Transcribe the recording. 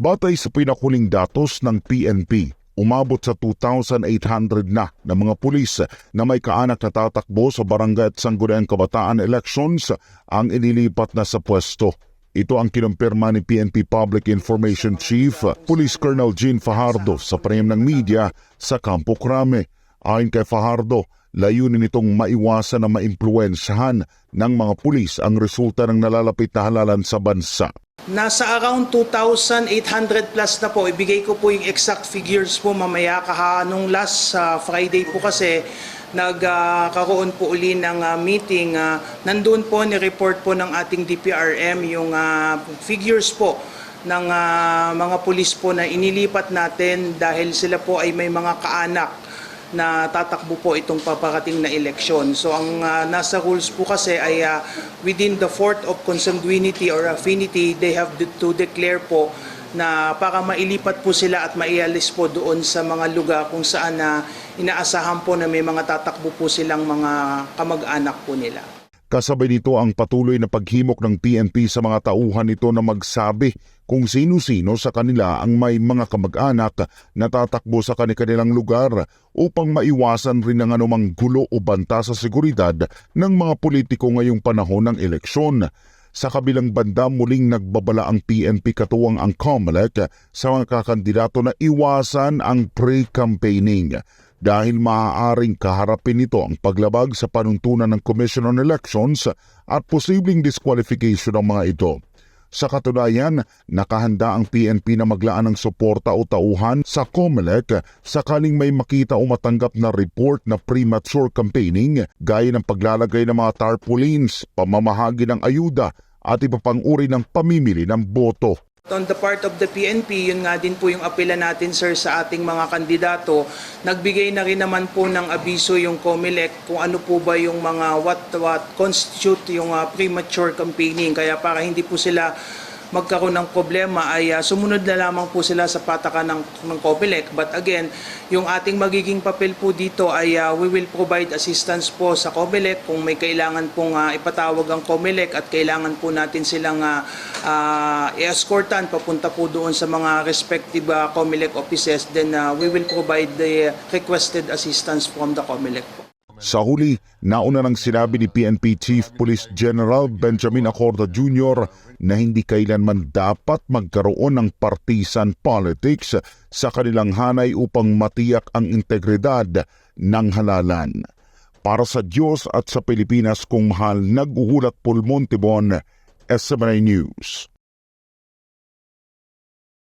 Batay sa pinakuling datos ng PNP, umabot sa 2,800 na na mga pulis na may kaanak na tatakbo sa barangay at sangguniang kabataan elections ang inilipat na sa pwesto. Ito ang kinumpirma ni PNP Public Information Chief Police Colonel Jean Fajardo sa panayam ng media sa Campo Crame. Ayon kay Fajardo, layunin nitong maiwasan na maimpluensyahan ng mga pulis ang resulta ng nalalapit na halalan sa bansa. Nasa around 2,800 plus na po. Ibigay ko po yung exact figures po mamaya. Kaha nung last uh, Friday po kasi nagkaroon po uli ng uh, meeting. Uh, nandun po ni-report po ng ating DPRM yung uh, figures po ng uh, mga pulis po na inilipat natin dahil sila po ay may mga kaanak na tatakbo po itong paparating na eleksyon. So ang uh, nasa rules po kasi ay uh, within the fourth of consanguinity or affinity, they have to declare po na para mailipat po sila at maialis po doon sa mga lugar kung saan na inaasahan po na may mga tatakbo po silang mga kamag-anak po nila. Kasabay nito ang patuloy na paghimok ng PNP sa mga tauhan nito na magsabi kung sino-sino sa kanila ang may mga kamag-anak na tatakbo sa kanilang lugar upang maiwasan rin ang anumang gulo o banta sa seguridad ng mga politiko ngayong panahon ng eleksyon. Sa kabilang banda muling nagbabala ang PNP katuwang ang COMELEC sa mga kakandidato na iwasan ang pre-campaigning dahil maaaring kaharapin nito ang paglabag sa panuntunan ng Commission on Elections at posibleng disqualification ng mga ito. Sa katunayan, nakahanda ang PNP na maglaan ng suporta o tauhan sa COMELEC sakaling may makita o matanggap na report na premature campaigning gaya ng paglalagay ng mga tarpaulins, pamamahagi ng ayuda at iba pang uri ng pamimili ng boto. On the part of the PNP, yun nga din po yung apela natin sir sa ating mga kandidato. Nagbigay na rin naman po ng abiso yung COMELEC kung ano po ba yung mga what what constitute yung uh, premature campaigning. Kaya para hindi po sila magkaroon ng problema ay uh, sumunod na lamang po sila sa patakan ng, ng COMELEC. But again, yung ating magiging papel po dito ay uh, we will provide assistance po sa COMELEC kung may kailangan pong uh, ipatawag ang COMELEC at kailangan po natin silang uh, uh, i-escortan papunta po doon sa mga respective uh, COMELEC offices then uh, we will provide the requested assistance from the COMELEC. Sa huli, nauna nang sinabi ni PNP Chief Police General Benjamin Acorda Jr. na hindi kailanman dapat magkaroon ng partisan politics sa kanilang hanay upang matiyak ang integridad ng halalan. Para sa Diyos at sa Pilipinas kung mahal nag-uhulat Pulmontibon, SMNI News.